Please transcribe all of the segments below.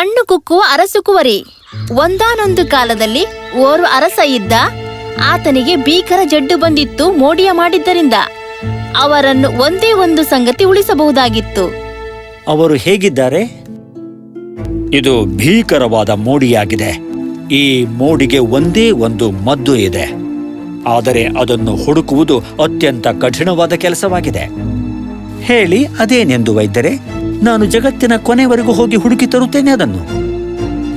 ಕಣ್ಣು ಕುಕ್ಕುವ ಅರಸುಕುವರಿ ಒಂದಾನೊಂದು ಕಾಲದಲ್ಲಿ ಓರ್ವ ಅರಸ ಇದ್ದ. ಆತನಿಗೆ ಭೀಕರ ಜಡ್ಡು ಬಂದಿತ್ತು ಮೋಡಿಯ ಮಾಡಿದ್ದರಿಂದ. ಅವರನ್ನು ಒಂದೇ ಒಂದು ಸಂಗತಿ ಉಳಿಸಬಹುದಾಗಿತ್ತು. ಅವರು ಹೇಗಿದ್ದಾರೆ? ಇದು ಭೀಕರವಾದ ಮೋಡಿಯಾಗಿದೆ. ಈ ಮೋಡಿಗೆ ಒಂದೇ ಒಂದು ಮದ್ದು ಇದೆ. ಆದರೆ ಅದನ್ನು ಹುಡುಕುವುದು ಅತ್ಯಂತ ಕಠಿಣವಾದ ಕೆಲಸವಾಗಿದೆ. ಹೇಳಿ, ಅದೇನೆಂದು ವೈದ್ಯರೇ? ನಾನು ಜಗತ್ತಿನ ಕೊನೆವರೆಗೂ ಹೋಗಿ ಹುಡುಕಿ ತರುತ್ತೇನೆ ಅದನ್ನು.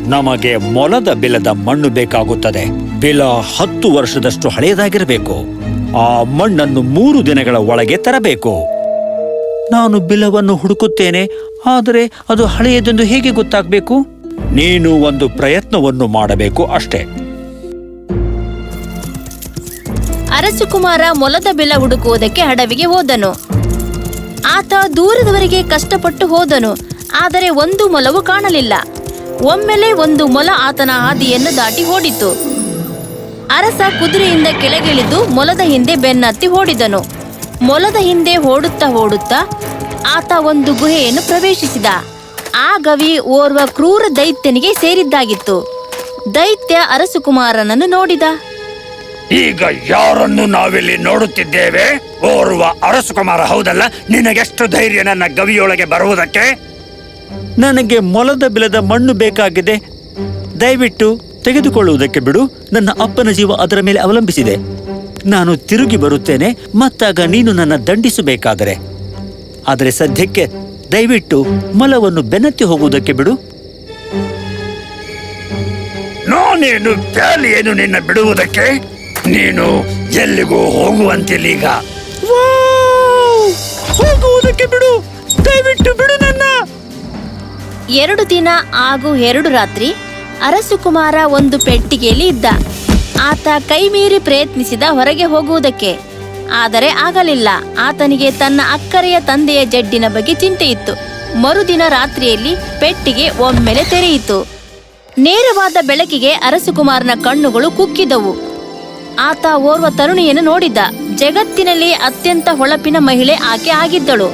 ನಮಗೆ ಮೊಲದ ಬಿಲದ ಮಣ್ಣು ಬೇಕಾಗುತ್ತದೆ. ಬಿಲ ಹತ್ತು ವರ್ಷದಷ್ಟು ಹಳೆಯದಾಗಿರಬೇಕು. ಆ ಮಣ್ಣನ್ನು ಮೂರು ದಿನಗಳ ಒಳಗೆ ತರಬೇಕು. ನಾನು ಬಿಲವನ್ನು ಹುಡುಕುತ್ತೇನೆ ಆದರೆ ಅದು ಹಳೆಯದೆಂದು ಹೇಗೆ ಗೊತ್ತಾಗಬೇಕು? ನೀನು ಒಂದು ಪ್ರಯತ್ನವನ್ನು ಮಾಡಬೇಕು ಅಷ್ಟೇ. ಅರಸುಕುಮಾರ ಮೊಲದ ಬಿಲ ಹುಡುಕುವುದಕ್ಕೆ ಹಡವಿಗೆ ಹೋದನು. ಆತ ದೂರದವರೆಗೆ ಕಷ್ಟಪಟ್ಟು ಹೋದನು, ಆದರೆ ಒಂದು ಮೊಲವು ಕಾಣಲಿಲ್ಲ. ಒಮ್ಮೆಲೆ ಒಂದು ಮೊಲ ಆತನ ಹಾದಿಯನ್ನು ದಾಟಿ ಓಡಿತು. ಅರಸ ಕುದುರೆಯಿಂದ ಕೆಳಗಿಳಿದು ಮೊಲದ ಹಿಂದೆ ಬೆನ್ನತ್ತಿ ಓಡಿದನು. ಮೊಲದ ಹಿಂದೆ ಓಡುತ್ತಾ ಓಡುತ್ತಾ ಆತ ಒಂದು ಗುಹೆಯನ್ನು ಪ್ರವೇಶಿಸಿದ. ಆ ಗವಿ ಓರ್ವ ಕ್ರೂರ ದೈತ್ಯನಿಗೆ ಸೇರಿದ್ದಾಗಿತ್ತು. ದೈತ್ಯ ಅರಸುಕುಮಾರನನ್ನು ನೋಡಿದ. ಈಗ ಯಾರನ್ನು ನಾವಿಲ್ಲಿ ನೋಡುತ್ತಿದ್ದೇವೆ? ಓರ್ವ ಅರಸುಕುಮಾರ ಹೌದಲ್ಲ? ನಿನಗೆಷ್ಟು ಧೈರ್ಯ ನನ್ನ ಗವಿಯೊಳಗೆ ಬರುವುದಕ್ಕೆ? ನನಗೆ ಮೊಲದ ಬಿಲದ ಮಣ್ಣು ಬೇಕಾಗಿದೆ. ದಯವಿಟ್ಟು ತೆಗೆದುಕೊಳ್ಳುವುದಕ್ಕೆ ಬಿಡು. ನನ್ನ ಅಪ್ಪನ ಜೀವ ಅದರ ಮೇಲೆ ಅವಲಂಬಿಸಿದೆ. ನಾನು ತಿರುಗಿ ಬರುತ್ತೇನೆ ಮತ್ತಾಗ ನೀನು ನನ್ನ ದಂಡಿಸಬೇಕಾದರೆ. ಆದರೆ ಸದ್ಯಕ್ಕೆ ದಯವಿಟ್ಟು ಮೊಲವನ್ನು ಬೆನ್ನತ್ತಿ ಹೋಗುವುದಕ್ಕೆ ಬಿಡು. ನಾನೇನು ಏನು ನಿನ್ನ ಬಿಡುವುದಕ್ಕೆ? ನೀನು ಎಲ್ಲಿಗೂ ಹೋಗುವಂತಿಲ್ಲೀಗ ಹೋಗುವುದಕ್ಕೆ ಬಿಡು. ದಯವಿಟ್ಟು ಬಿಡು ನನ್ನ. ಎರಡು ದಿನ ಹಾಗೂ ಎರಡು ರಾತ್ರಿ ಅರಸುಕುಮಾರ ಒಂದು ಪೆಟ್ಟಿಗೆಯಲ್ಲಿ ಇದ್ದ. ಆತ ಕೈಮೀರಿ ಪ್ರಯತ್ನಿಸಿದ ಹೊರಗೆ ಹೋಗುವುದಕ್ಕೆ. ಆದರೆ ಆಗಲಿಲ್ಲ. ಆತನಿಗೆ ತನ್ನ ಅಕ್ಕರೆಯ ತಂದೆಯ ಜಡ್ಡಿನ ಬಗ್ಗೆ ಚಿಂತೆ ಇತ್ತು. ಮರುದಿನ ರಾತ್ರಿಯಲ್ಲಿ ಪೆಟ್ಟಿಗೆ ಒಮ್ಮೆಲೆ ತೆರೆಯಿತು. ನೇರವಾದ ಬೆಳಕಿಗೆ ಅರಸುಕುಮಾರನ ಕಣ್ಣುಗಳು ಕುಕ್ಕಿದವು. ಆತ ಓರ್ವ ತರುಣಿಯನ್ನು ನೋಡಿದ್ದ. ಜಗತ್ತಿನಲ್ಲಿ ಅತ್ಯಂತ ಹೊಳಪಿನ ಮಹಿಳೆ ಆಕೆ ಆಗಿದ್ದಳು.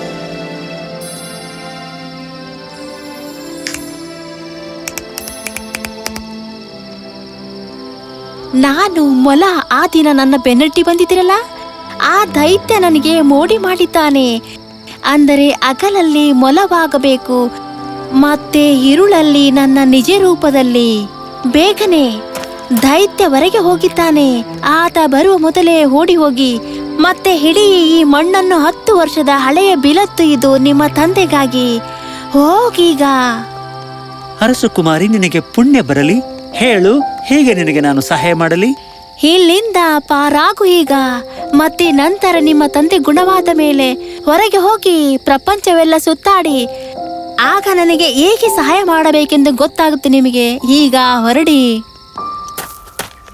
ನಾನು ಮೊಲ ಆ ದಿನ ನನ್ನ ಬೆನ್ನಟ್ಟಿ ಬಂದಿದ್ದೀರಲ್ಲ? ಆ ದೈತ್ಯ ನನಗೆ ಮೋಡಿ ಮಾಡಿದ್ದಾನೆ. ಅಂದರೆ ಅಗಲಲ್ಲಿ ಮೊಲವಾಗಬೇಕು, ಮತ್ತೆ ಇರುಳಲ್ಲಿ ನನ್ನ ನಿಜ ರೂಪದಲ್ಲಿ ಬೇಗನೆ. ದೈತ್ಯ ಹೊರಗೆ ಹೋಗಿದ್ದಾನೆ. ಆತ ಬರುವ ಮೊದಲೇ ಓಡಿ ಹೋಗಿ ಮತ್ತೆ ಹಿಡಿ ಈ ಮಣ್ಣನ್ನು ಹತ್ತು ವರ್ಷದ ಹಳೆಯ ಬಿಲತ್ತು ಇದು ನಿಮ್ಮ ತಂದೆಗಾಗಿ. ಹೋಗೀಗ. ಅರಸುಕುಮಾರಿ ನಿನಗೆ ಪುಣ್ಯ ಬರಲಿ. ಹೇಳು ಹೇಗೆ ನಿನಗೆ ನಾನು ಸಹಾಯ ಮಾಡಲಿ? ಇಲ್ಲಿಂದ ಪಾರಾಗು ಈಗ. ಮತ್ತೆ ನಂತರ ನಿಮ್ಮ ತಂದೆ ಗುಣವಾದ ಮೇಲೆ ಹೊರಗೆ ಹೋಗಿ ಪ್ರಪಂಚವೆಲ್ಲ ಸುತ್ತಾಡಿ. ಆಗ ನನಗೆ ಹೇಗೆ ಸಹಾಯ ಮಾಡಬೇಕೆಂದು ಗೊತ್ತಾಗುತ್ತೆ ನಿಮಗೆ. ಈಗ ಹೊರಡಿ.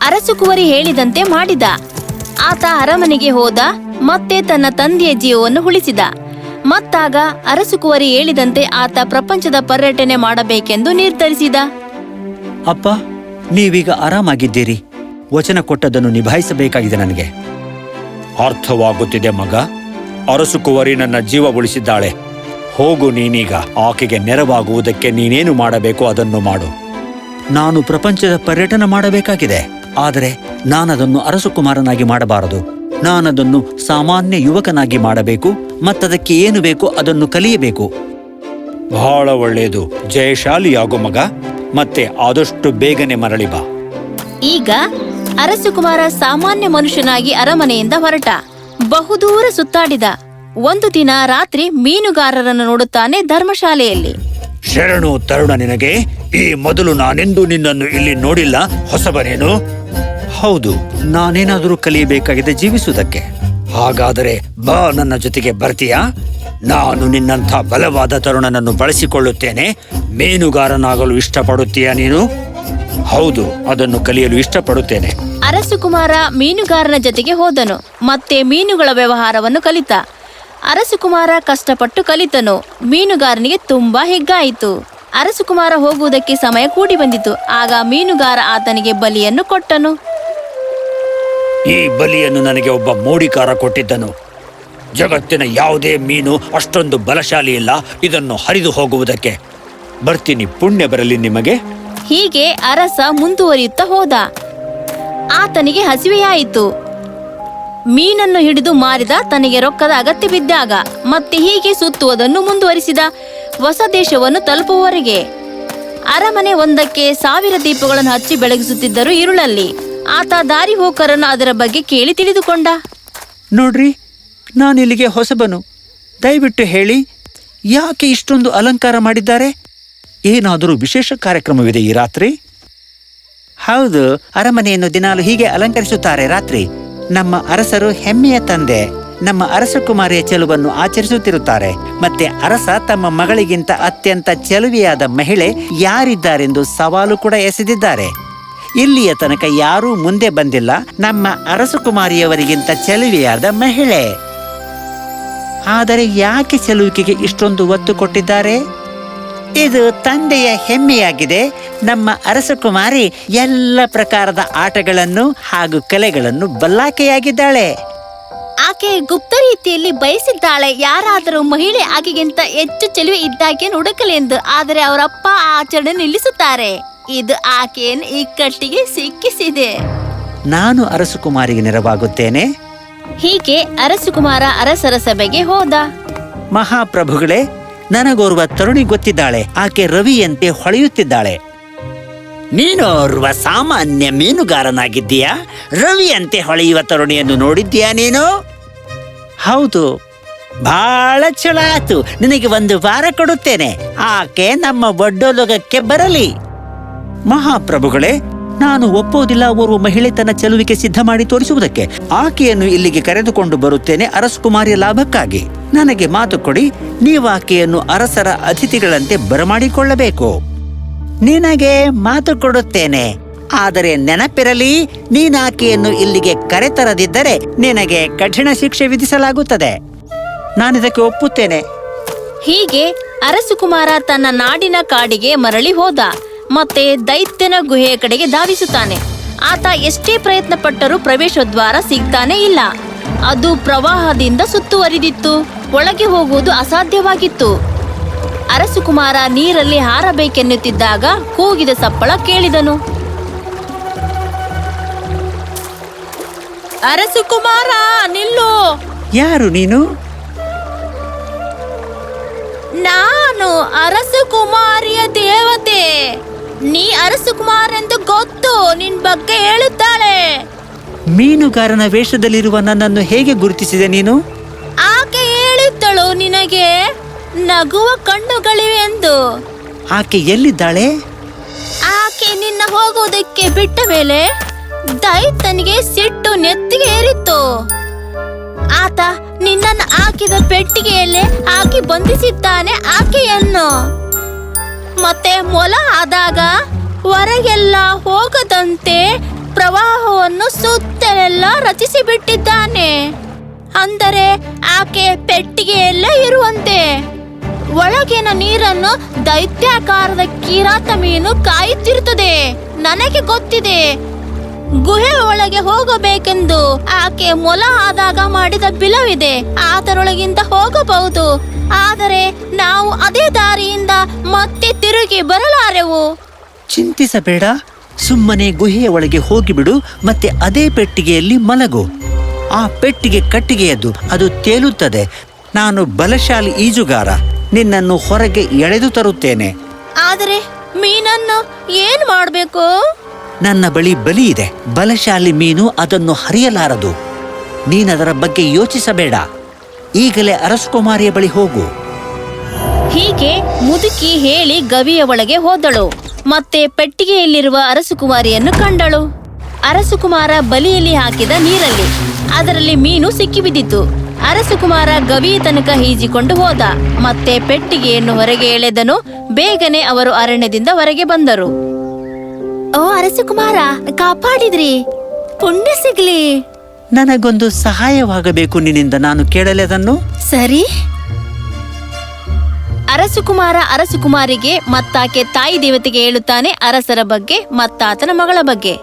ಅರಸುಕುವರಿ ಹೇಳಿದಂತೆ ಮಾಡಿದ. ಆತ ಅರಮನೆಗೆ ಹೋದ ಮತ್ತೆ ತನ್ನ ತಂದೆಯ ಜೀವವನ್ನು ಉಳಿಸಿದ. ಮತ್ತಾಗ ಅರಸುಕುವರಿ ಹೇಳಿದಂತೆ ಆತ ಪ್ರಪಂಚದ ಪರ್ಯಟನೆ ಮಾಡಬೇಕೆಂದು ನಿರ್ಧರಿಸಿದ. ಅಪ್ಪ ನೀವೀಗ ಆರಾಮಾಗಿದ್ದೀರಿ. ವಚನ ಕೊಟ್ಟದನ್ನು ನಿಭಾಯಿಸಬೇಕಾಗಿದೆ ನನಗೆ. ಅರ್ಥವಾಗುತ್ತಿದೆ ಮಗ. ಅರಸುಕುವರಿ ನನ್ನ ಜೀವ ಉಳಿಸಿದ್ದಾಳೆ. ಹೋಗು ನೀನೀಗ. ಆಕೆಗೆ ನೆರವಾಗುವುದಕ್ಕೆ ನೀನೇನು ಮಾಡಬೇಕು ಅದನ್ನು ಮಾಡು. ನಾನು ಪ್ರಪಂಚದ ಪರ್ಯಟನ ಮಾಡಬೇಕಾಗಿದೆ. ಆದರೆ ನಾನದನ್ನು ಅರಸುಕುಮಾರನಾಗಿ ಮಾಡಬಾರದು. ನಾನದನ್ನು ಸಾಮಾನ್ಯ ಯುವಕನಾಗಿ ಮಾಡಬೇಕು ಮತ್ತದಕ್ಕೆ ಏನು ಬೇಕು ಅದನ್ನು ಕಲಿಯಬೇಕು. ಬಹಳ ಒಳ್ಳೆಯದು. ಜಯಶಾಲಿಯಾಗೋ ಮಗ ಮತ್ತೆ ಆದಷ್ಟು ಬೇಗನೆ ಮರಳಿ ಬಾ. ಈಗ ಅರಸುಕುಮಾರ ಸಾಮಾನ್ಯ ಮನುಷ್ಯನಾಗಿ ಅರಮನೆಯಿಂದ ಹೊರಟ. ಬಹುದೂರ ಸುತ್ತಾಡಿದ. ಒಂದು ದಿನ ರಾತ್ರಿ ಮೀನುಗಾರರನ್ನು ನೋಡುತ್ತಾನೆ ಧರ್ಮಶಾಲೆಯಲ್ಲಿ. ಶರಣು ತರುಣ ನಿನಗೆ, ಈ ಮೊದಲು ನಾನೆಂದು ನಿನ್ನನ್ನು ಇಲ್ಲಿ ನೋಡಿಲ್ಲ ಹೊಸಬನೇನು ಹೌದು, ನಾನೇನಾದರೂ ಕಲಿಯಬೇಕಾಗಿದೆ ಜೀವಿಸುವುದಕ್ಕೆ. ಹಾಗಾದರೆ ಬಾ ನನ್ನ ಜೊತೆಗೆ ಬರ್ತೀಯಾ? ನಾನು ನಿನ್ನಂಥ ಬಲವಾದ ತರುಣನನ್ನು ಬಳಸಿಕೊಳ್ಳುತ್ತೇನೆ. ಮೀನುಗಾರನಾಗಲು ಇಷ್ಟಪಡುತ್ತೀಯಾ ನೀನು? ಹೌದು, ಅದನ್ನು ಕಲಿಯಲು ಇಷ್ಟಪಡುತ್ತೇನೆ. ಅರಸುಕುಮಾರ ಮೀನುಗಾರನ ಜೊತೆಗೆ ಹೋದನು. ಮತ್ತೆ ಮೀನುಗಳ ವ್ಯವಹಾರವನ್ನು ಕಲಿತ. ಅರಸುಕುಮಾರ ಕಷ್ಟಪಟ್ಟು ಕಲಿತನು. ಮೀನುಗಾರನಿಗೆ ತುಂಬಾ ಹೆಗ್ಗಾಯಿತು. ಅರಸುಕುಮಾರ ಹೋಗುವುದಕ್ಕೆ ಸಮಯ ಕೂಡಿ ಬಂದಿತು. ಆಗ ಮೀನುಗಾರ ಆತನಿಗೆ ಬಲಿಯನ್ನು ಕೊಟ್ಟನು. ಈ ಬಲಿಯನ್ನು ನನಗೆ ಒಬ್ಬ ಮೋಡಿಕಾರ ಕೊಟ್ಟಿದ್ದನು. ಜಗತ್ತಿನ ಯಾವುದೇ ಮೀನು ಅಷ್ಟೊಂದು ಬಲಶಾಲಿ ಇಲ್ಲ. ಇದನ್ನು ಹರಿದು ಹೋಗುವುದಕ್ಕೆ. ಬರ್ತೀನಿ ಪುಣ್ಯ ಬರಲಿ ನಿಮಗೆ. ಹೀಗೆ ಅರಸ ಮುಂದುವರಿಯುತ್ತಾ ಹೋದ. ಆತನಿಗೆ ಹಸಿವೆಯಾಯಿತು. ಮೀನನ್ನು ಹಿಡಿದು ಮಾರಿದ ತನಗೆ ರೊಕ್ಕದ ಅಗತ್ಯ ಬಿದ್ದಾಗ ಮತ್ತೆ ಹೀಗೆ ಸುತ್ತುವುದನ್ನು ಮುಂದುವರಿಸಿದ ಹೊಸ ದೇಶವನ್ನು ತಲುಪುವವರೆಗೆ. ಅರಮನೆ ಒಂದಕ್ಕೆ ಸಾವಿರ ದೀಪಗಳನ್ನು ಹಚ್ಚಿ ಬೆಳಗಿಸುತ್ತಿದ್ದರು ಇರುಳಲ್ಲಿ. ಆತ ದಾರಿ ಹೋಕರನ್ನು ಅದರ ಬಗ್ಗೆ ಕೇಳಿ ತಿಳಿದುಕೊಂಡ. ನೋಡ್ರಿ ನಾನು ಇಲ್ಲಿಗೆ ಹೊಸಬನು. ದಯವಿಟ್ಟು ಹೇಳಿ ಯಾಕೆ ಇಷ್ಟೊಂದು ಅಲಂಕಾರ ಮಾಡಿದ್ದಾರೆ? ಏನಾದರೂ ವಿಶೇಷ ಕಾರ್ಯಕ್ರಮವಿದೆ ಈ ರಾತ್ರಿ? ಹೌದು ಅರಮನೆಯನ್ನು ದಿನಾಲು ಹೀಗೆ ಅಲಂಕರಿಸುತ್ತಾರೆ ರಾತ್ರಿ. ನಮ್ಮ ಅರಸರು ಹೆಮ್ಮೆಯ ತಂದೆ. ನಮ್ಮ ಅರಸಕುಮಾರಿಯ ಚೆಲುವನ್ನು ಆಚರಿಸುತ್ತಿರುತ್ತಾರೆ. ಮತ್ತೆ ಅರಸ ತಮ್ಮ ಮಗಳಿಗಿಂತ ಅತ್ಯಂತ ಚೆಲುವೆಯಾದ ಮಹಿಳೆ ಯಾರಿದ್ದಾರೆಂದು ಸವಾಲು ಕೂಡ ಎಸೆದಿದ್ದಾರೆ. ಇಲ್ಲಿಯ ತನಕ ಯಾರೂ ಮುಂದೆ ಬಂದಿಲ್ಲ. ನಮ್ಮ ಅರಸಕುಮಾರಿಯವರಿಗಿಂತ ಚೆಲುವೆಯಾದ ಮಹಿಳೆ. ಆದರೆ ಯಾಕೆ ಚೆಲುವಿಕೆಗೆ ಇಷ್ಟೊಂದು ಒತ್ತು ಕೊಟ್ಟಿದ್ದಾರೆ? ಇದು ತಂದೆಯ ಹೆಮ್ಮೆಯಾಗಿದೆ. ನಮ್ಮ ಅರಸಕುಮಾರಿ ಎಲ್ಲ ಪ್ರಕಾರದ ಆಟಗಳನ್ನು ಹಾಗೂ ಕಲೆಗಳನ್ನು ಬಲ್ಲಾಕೆಯಾಗಿದ್ದಾಳೆ. ಆಕೆ ಗುಪ್ತ ರೀತಿಯಲ್ಲಿ ಬಯಸಿದ್ದಾಳೆ ಯಾರಾದರೂ ಮಹಿಳೆ ಆಕೆಗಿಂತ ಹೆಚ್ಚು ಚೆಲುವೆ ಇದ್ದಾಕೆ ಹುಡುಕಲೆಂದು ಆದರೆ ಅವರಪ್ಪ ಆ ಆಚರಣೆ ನಿಲ್ಲಿಸುತ್ತಾರೆ. ಇದು ಆಕೆಯನ್ನು ಇಕ್ಕಟ್ಟಿಗೆ ಸಿಕ್ಕಿಸಿದೆ. ನಾನು ಅರಸುಕುಮಾರಿಗೆ ನೆರವಾಗುತ್ತೇನೆ. ಹೀಗೆ ಅರಸುಕುಮಾರ ಅರಸರ ಸಭೆಗೆ ಹೋದ. ಮಹಾಪ್ರಭುಗಳೇ ನನಗೋರ್ವ ತರುಣಿ ಗೊತ್ತಿದ್ದಾಳೆ, ಆಕೆ ರವಿಯಂತೆ ಹೊಳೆಯುತ್ತಿದ್ದಾಳೆ. ನೀನೋರ್ವ ಸಾಮಾನ್ಯ ಮೀನುಗಾರನಾಗಿದ್ದೀಯಾ? ರವಿಯಂತೆ ಹೊಳೆಯುವ ತರುಣಿಯನ್ನು ನೋಡಿದ್ದೀಯಾ ನೀನು? ಹೌದು ಬಹಳ ಚಳ ಆಯ್ತು ನಿನಗೆ ಒಂದು ವಾರ ಕೊಡುತ್ತೇನೆ. ಆಕೆ ನಮ್ಮ ಒಡ್ಡೋಲೋಗಕ್ಕೆ ಬರಲಿ. ಮಹಾಪ್ರಭುಗಳೇ ನಾನು ಒಪ್ಪೋದಿಲ್ಲ, ಓರ್ವ ಮಹಿಳೆ ತನ್ನ ಚೆಲುವಿಕೆ ಸಿದ್ಧ ಮಾಡಿ ತೋರಿಸುವುದಕ್ಕೆ. ಆಕೆಯನ್ನು ಇಲ್ಲಿಗೆ ಕರೆದುಕೊಂಡು ಬರುತ್ತೇನೆ ಅರಸಕುಮಾರಿಯ ಲಾಭಕ್ಕಾಗಿ. ನನಗೆ ಮಾತು ಕೊಡಿ, ನೀವು ಆಕೆಯನ್ನು ಅರಸರ ಅತಿಥಿಗಳಂತೆ ಬರಮಾಡಿಕೊಳ್ಳಬೇಕು. ನಿನಗೆ ಮಾತು ಕೊಡುತ್ತೇನೆ. ಆದರೆ ನೆನಪಿರಲಿ, ನೀನು ಆಕೆಯನ್ನು ಇಲ್ಲಿಗೆ ಕರೆತರದಿದ್ದರೆ ನಿನಗೆ ಕಠಿಣ ಶಿಕ್ಷೆ ವಿಧಿಸಲಾಗುತ್ತದೆ. ನಾನಿದಕ್ಕೆ ಒಪ್ಪುತ್ತೇನೆ. ಹೀಗೆ ಅರಸುಕುಮಾರ ತನ್ನ ನಾಡಿನ ಕಾಡಿಗೆ ಮರಳಿ ಹೋದ. ಮತ್ತೆ ದೈತ್ಯನ ಗುಹೆಯ ಕಡೆಗೆ ಧಾವಿಸುತ್ತಾನೆ. ಆತ ಎಷ್ಟೇ ಪ್ರಯತ್ನ ಪಟ್ಟರೂ ಪ್ರವೇಶ ದ್ವಾರ ಸಿಗ್ತಾನೆ ಇಲ್ಲ. ಅದು ಪ್ರವಾಹದಿಂದ ಸುತ್ತುವರಿದಿತ್ತು. ಒಳಗೆ ಹೋಗುವುದು ಅಸಾಧ್ಯವಾಗಿತ್ತು. ಅರಸುಕುಮಾರ ನೀರಲ್ಲಿ ಹಾರಬೇಕೆನ್ನುತ್ತಿದ್ದಾಗ ಕೂಗಿದ ಸಪ್ಪಳ ಕೇಳಿದನು. ಅರಸುಕುಮಾರ ನಿಲ್ಲು. ಯಾರು ನೀನು? ನಾನು ಅರಸುಕುಮಾರಿಯ ದೇವತೆ. ನೀ ಅರಸುಕುಮಾರ್ ಎಂದು ಗೊತ್ತು ನಿನ್ ಬಗ್ಗೆ ಹೇಳುತ್ತಾಳೆ. ಮೀನುಗಾರನ ವೇಷದಲ್ಲಿರುವ ನನ್ನನ್ನು ಹೇಗೆ ಗುರುತಿಸಿದೆ ನೀನು? ಆಕೆ ಹೇಳುತ್ತಳು ನಿನಗೆ ನಗುವ ಕಣ್ಣುಗಳಿವೆ ಎಂದು. ಆಕೆ ಎಲ್ಲಿದ್ದಾಳೆ? ಆಕೆ ನಿನ್ನ ಹೋಗುವುದಕ್ಕೆ ಬಿಟ್ಟ ಮೇಲೆ ದೈತನಿಗೆ ಸಿಟ್ಟು ನೆತ್ತಿಗೆ ಏರಿತ್ತು. ಆತ ನಿನ್ನನ್ನು ಹಾಕಿದ ಪೆಟ್ಟಿಗೆಯಲ್ಲೇ ಆಕೆ ಬಂಧಿಸಿದ್ದಾನೆ ಆಕೆಯನ್ನು. ಮತ್ತೆ ಮೊಲ ಆದಾಗ ಹೊರಗೆಲ್ಲ ಹೋಗದಂತೆ ಪ್ರವಾಹವನ್ನು ಸುತ್ತಲೆಲ್ಲ ರಚಿಸಿ ಬಿಟ್ಟಿದ್ದಾನೆ ಅಂದರೆ ಆಕೆ ಪೆಟ್ಟಿಗೆಯಲ್ಲೇ ಇರುವಂತೆ. ಒಳಗಿನ ನೀರನ್ನು ದೈತ್ಯಾಕಾರದ ಕಿರಾತ ಮೀನು ಕಾಯುತ್ತಿರುತ್ತದೆ. ನನಗೆ ಗೊತ್ತಿದೆ. ಗುಹೆ ಒಳಗೆ ಹೋಗಬೇಕೆಂದು ಆಕೆ ಮೊಲ ಆದಾಗ ಮಾಡಿದ ಬಿಲವಿದೆ. ಅದರೊಳಗಿಂದ ಹೋಗಬಹುದು. ಆದರೆ ನಾವು ಅದೇ ದಾರಿಯಿಂದ ಮತ್ತೆ ತಿರುಗಿ ಬರಲಾರೆವು. ಚಿಂತಿಸಬೇಡ. ಸುಮ್ಮನೆ ಗುಹೆಯ ಒಳಗೆ ಹೋಗಿಬಿಡು ಮತ್ತೆ ಅದೇ ಪೆಟ್ಟಿಗೆಯಲ್ಲಿ ಮಲಗು. ಆ ಪೆಟ್ಟಿಗೆ ಕಟ್ಟಿಗೆಯದ್ದು ಅದು ತೇಲುತ್ತದೆ. ನಾನು ಬಲಶಾಲಿ ಈಜುಗಾರ ನಿನ್ನನ್ನು ಹೊರಗೆ ಎಳೆದು ತರುತ್ತೇನೆ. ಆದರೆ ಮೀನನ್ನು ಏನ್ ಮಾಡಬೇಕು? ನನ್ನ ಬಳಿ ಬಲಿ ಇದೆ. ಬಲಶಾಲಿ ಮೀನು ಅದನ್ನು ಹರಿಯಲಾರದು. ನೀನದರ ಬಗ್ಗೆ ಯೋಚಿಸಬೇಡ. ಈಗಲೇ ಅರಸಕುಮಾರಿಯ ಬಳಿ ಹೋಗು. ಹೀಗೆ ಮುದುಕಿ ಹೇಳಿ ಗವಿಯ ಒಳಗೆ ಹೋದಳು. ಮತ್ತೆ ಪೆಟ್ಟಿಗೆಯಲ್ಲಿರುವ ಅರಸುಕುಮಾರಿಯನ್ನು ಕಂಡಳು. ಅರಸುಕುಮಾರ ಬಲಿಯಲ್ಲಿ ಹಾಕಿದ ನೀರಲ್ಲಿ ಅದರಲ್ಲಿ ಮೀನು ಸಿಕ್ಕಿಬಿದ್ದಿತು. ಅರಸುಕುಮಾರ ಗವಿಯ ತನಕ ಈಜಿಕೊಂಡು ಹೋದ. ಮತ್ತೆ ಪೆಟ್ಟಿಗೆಯನ್ನು ಹೊರಗೆ ಎಳೆದನು. ಬೇಗನೆ ಅವರು ಅರಣ್ಯದಿಂದ ಹೊರಗೆ ಬಂದರು. ಓ ಅರಸುಕುಮಾರ ಕಾಪಾಡಿದ್ರಿ. ಪುಣ್ಯ ಸಿಗ್ಲಿ. ನನಗೊಂದು ಸಹಾಯವಾಗಬೇಕು ನಿನ್ನಿಂದ ನಾನು ಕೇಳಲೆದನ್ನು? ಸರಿ. ಅರಸುಕುಮಾರ ಅರಸುಕುಮಾರಿಗೆ ಮತ್ತಾಕೆ ತಾಯಿ ದೇವತೆಗೆ ಹೇಳುತ್ತಾನೆ ಅರಸರ ಬಗ್ಗೆ ಮತ್ತಾತನ ಮಗಳ ಬಗ್ಗೆ.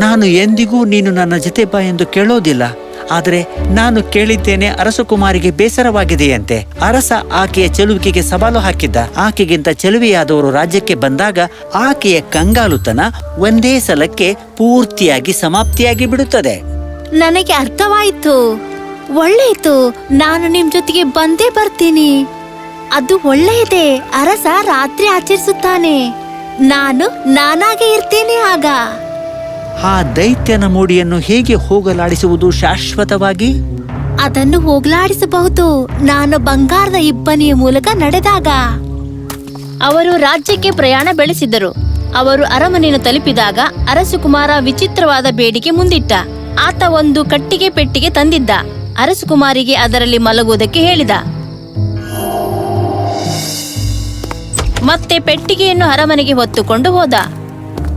ನಾನು ಎಂದಿಗೂ ನೀನು ನನ್ನ ಜೊತೆ ಬಾ ಎಂದು ಕೇಳೋದಿಲ್ಲ. ಆದರೆ ನಾನು ಕೇಳಿದ್ದೇನೆ ಅರಸಕುಮಾರಿಗೆ ಬೇಸರವಾಗಿದೆಯಂತೆ. ಅರಸ ಆಕೆಯ ಚೆಲುವಿಕೆಗೆ ಸವಾಲು ಹಾಕಿದ್ದ. ಆಕೆಗಿಂತ ಚೆಲುವೆಯಾದವರು ರಾಜ್ಯಕ್ಕೆ ಬಂದಾಗ ಆಕೆಯ ಕಂಗಾಲುತನ ಒಂದೇ ಸಲಕ್ಕೆ ಪೂರ್ತಿಯಾಗಿ ಸಮಾಪ್ತಿಯಾಗಿ ಬಿಡುತ್ತದೆ. ನನಗೆ ಅರ್ಥವಾಯಿತು. ಒಳ್ಳೆಯಿತು ನಾನು ನಿಮ್ ಜೊತೆಗೆ ಬಂದೇ ಬರ್ತೀನಿ. ಅದು ಒಳ್ಳೆಯದೇ ಅರಸ ರಾತ್ರಿ ಆಚರಿಸುತ್ತಾನೆ. ನಾನು ನಾನಾಗೆ ಇರ್ತೇನೆ ಆಗ. ಆ ದೈತ್ಯನ ಮೂಡಿಯನ್ನು ಹೇಗೆ ಹೋಗಲಾಡಿಸುವುದು ಶಾಶ್ವತವಾಗಿ? ಅದನ್ನು ಹೋಗಲಾಡಿಸಬಹುದು. ನಾನು ಬಂಗಾರದ ಇಬ್ಬನಿಯ ಮೂಲಕ ನಡೆದಾಗ. ಅವರು ರಾಜ್ಯಕ್ಕೆ ಪ್ರಯಾಣ ಬೆಳೆಸಿದರು. ಅವರು ಅರಮನೆಯನ್ನು ತಲುಪಿದಾಗ ಅರಸುಕುಮಾರ ವಿಚಿತ್ರವಾದ ಬೇಡಿಕೆ ಮುಂದಿಟ್ಟ. ಆತ ಒಂದು ಕಟ್ಟಿಗೆ ಪೆಟ್ಟಿಗೆ ತಂದಿದ್ದ. ಅರಸುಕುಮಾರಿಗೆ ಅದರಲ್ಲಿ ಮಲಗುವುದಕ್ಕೆ ಹೇಳಿದ. ಮತ್ತೆ ಪೆಟ್ಟಿಗೆಯನ್ನು ಅರಮನೆಗೆ ಹೊತ್ತುಕೊಂಡು ಹೋದ.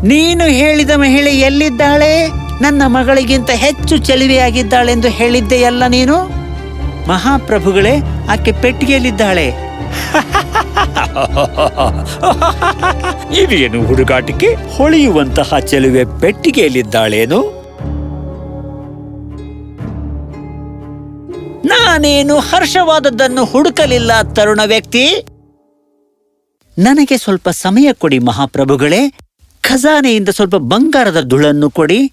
ನೀನು ಹೇಳಿದ ಮಹಿಳೆ ಎಲ್ಲಿದ್ದಾಳೆ? ನನ್ನ ಮಗಳಿಗಿಂತ ಹೆಚ್ಚು ಚೆಲುವೆಯಾಗಿದ್ದಾಳೆಂದು ಹೇಳಿದ್ದೆಯಲ್ಲ ನೀನು? ಮಹಾಪ್ರಭುಗಳೇ ಆಕೆ ಪೆಟ್ಟಿಗೆಯಲ್ಲಿದ್ದಾಳೆ. ಇದೇನು ಹುಡುಗಾಟಿಕೆ? ಹೊಳೆಯುವಂತಹ ಚೆಲುವೆ ಪೆಟ್ಟಿಗೆಯಲ್ಲಿದ್ದಾಳೇನು? ನಾನೇನು ಹರ್ಷವಾದದ್ದನ್ನು ಹುಡುಕಲಿಲ್ಲ, ತರುಣ ವ್ಯಕ್ತಿ? ನನಗೆ ಸ್ವಲ್ಪ ಸಮಯ ಕೊಡಿ, ಮಹಾಪ್ರಭುಗಳೇ. ಖಜಾನೆಯಿಂದ ಸ್ವಲ್ಪ ಬಂಗಾರದ ಧುಳನ್ನು ಕೊಡಿ.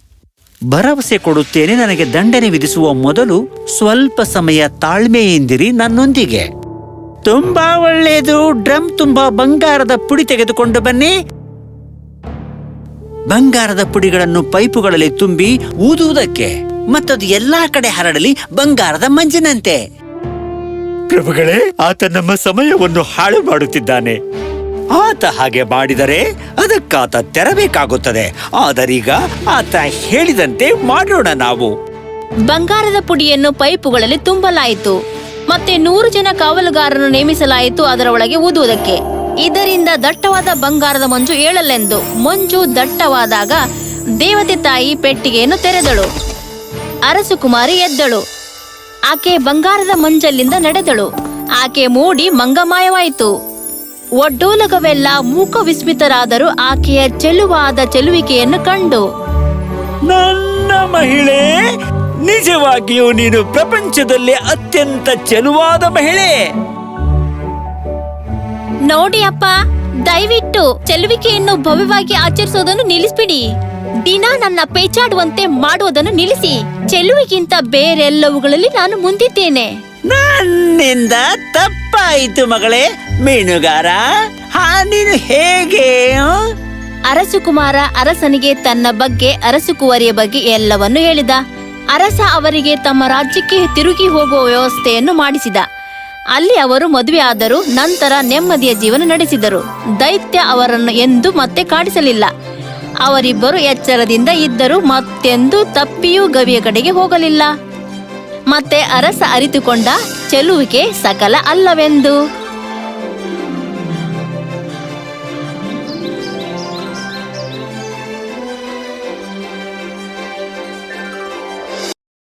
ಭರವಸೆ ಕೊಡುತ್ತೇನೆ, ನನಗೆ ದಂಡನೆ ವಿಧಿಸುವ ಮೊದಲು ಸ್ವಲ್ಪ ಸಮಯ ತಾಳ್ಮೆಯಿಂದಿರಿ ನನ್ನೊಂದಿಗೆ. ತುಂಬಾ ಒಳ್ಳೆಯದು, ಡ್ರಮ್ ತುಂಬಾ ಬಂಗಾರದ ಪುಡಿ ತೆಗೆದುಕೊಂಡು ಬನ್ನಿ. ಬಂಗಾರದ ಪುಡಿಗಳನ್ನು ಪೈಪುಗಳಲ್ಲಿ ತುಂಬಿ ಊದುವುದಕ್ಕೆ. ಮತ್ತದು ಎಲ್ಲಾ ಕಡೆ ಹರಡಲಿ ಬಂಗಾರದ ಮಂಜಿನಂತೆ. ಪ್ರಭುಗಳೇ ಆತ ನಮ್ಮ ಸಮಯವನ್ನು ಹಾಳು ಮಾಡುತ್ತಿದ್ದಾನೆ. ಆತ ಹಾಗೆ ಮಾಡಿದರೆ ಅದಕ್ಕಾತ ತೆರಬೇಕಾಗುತ್ತದೆ. ಆದರೀಗ ಆತ ಹೇಳಿದಂತೆ ಮಾಡೋಣ ನಾವು. ಬಂಗಾರದ ಪುಡಿಯನ್ನು ಪೈಪುಗಳಲ್ಲಿ ತುಂಬಲಾಯಿತು. ಮತ್ತೆ ನೂರು ಜನ ಕಾವಲುಗಾರರನ್ನು ನೇಮಿಸಲಾಯಿತು ಅದರ ಒಳಗೆ ಊದುವುದಕ್ಕೆ. ಇದರಿಂದ ದಟ್ಟವಾದ ಬಂಗಾರದ ಮಂಜು ಏಳಲೆಂದು. ಮಂಜು ದಟ್ಟವಾದಾಗ ದೇವತೆ ತಾಯಿ ಪೆಟ್ಟಿಗೆಯನ್ನು ತೆರೆದಳು. ಅರಸುಕುಮಾರಿ ಎದ್ದಳು. ಆಕೆ ಬಂಗಾರದ ಮಂಜಲ್ಲಿಂದ ನಡೆದಳು. ಆಕೆ ಮೂಡಿ ಮಂಗಮಾಯವಾಯಿತು. ಒಡ್ಡೋಲಗವೆಲ್ಲ ಮೂಕ ವಿಸ್ಮಿತರಾದರೂ ಆಕೆಯ ಚೆಲುವಾದ ಚೆಲುವಿಕೆಯನ್ನು ಕಂಡು. ನನ್ನ ಮಹಿಳೆ ನಿಜವಾಗಿಯೂ ನೀನು ಪ್ರಪಂಚದಲ್ಲಿ ಅತ್ಯಂತ ಚೆಲುವಾದ ಮಹಿಳೆ. ನೋಡಿ ಅಪ್ಪ ದಯವಿಟ್ಟು ಚೆಲುವಿಕೆಯನ್ನು ಭವ್ಯವಾಗಿ ಆಚರಿಸೋದನ್ನು ನಿಲ್ಲಿಸ್ಬಿಡಿ. ದಿನ ನನ್ನ ಪೇಚಾಡುವಂತೆ ಮಾಡುವುದನ್ನು ನಿಲ್ಲಿಸಿ. ಚೆಲುವಿಗಿಂತ ಬೇರೆಲ್ಲವುಗಳಲ್ಲಿ ನಾನು ಮುಂದಿದ್ದೇನೆ. ನನ್ನಿಂದ ತಪ್ಪಾಯಿತು ಮಗಳೇ ಮೀನುಗಾರ. ಹಾ ನೀನು ಹೇಗೆ? ಅರಸುಕುಮಾರ ಅರಸನಿಗೆ ತನ್ನ ಬಗ್ಗೆ ಅರಸುಕುವರಿಯ ಬಗ್ಗೆ ಎಲ್ಲವನ್ನು ಹೇಳಿದ. ಅರಸ ಅವರಿಗೆ ತಮ್ಮ ರಾಜ್ಯಕ್ಕೆ ತಿರುಗಿ ಹೋಗುವ ವ್ಯವಸ್ಥೆಯನ್ನು ಮಾಡಿಸಿದ. ಅಲ್ಲಿ ಅವರು ಮದುವೆಯಾದರು ನಂತರ ನೆಮ್ಮದಿಯ ಜೀವನ ನಡೆಸಿದರು. ದೈತ್ಯ ಅವರನ್ನು ಎಂದು ಮತ್ತೆ ಕಾಡಿಸಲಿಲ್ಲ. ಅವರಿಬ್ಬರು ಎಚ್ಚರದಿಂದ ಇದ್ದರು ಮತ್ತೆಂದು ತಪ್ಪಿಯೂ ಗವಿಯ ಕಡೆಗೆ ಹೋಗಲಿಲ್ಲ. ಮತ್ತೆ ಅರಸ ಅರಿತುಕೊಂಡ ಚೆಲುವಿಕೆ ಸಕಲ ಅಲ್ಲವೆಂದು?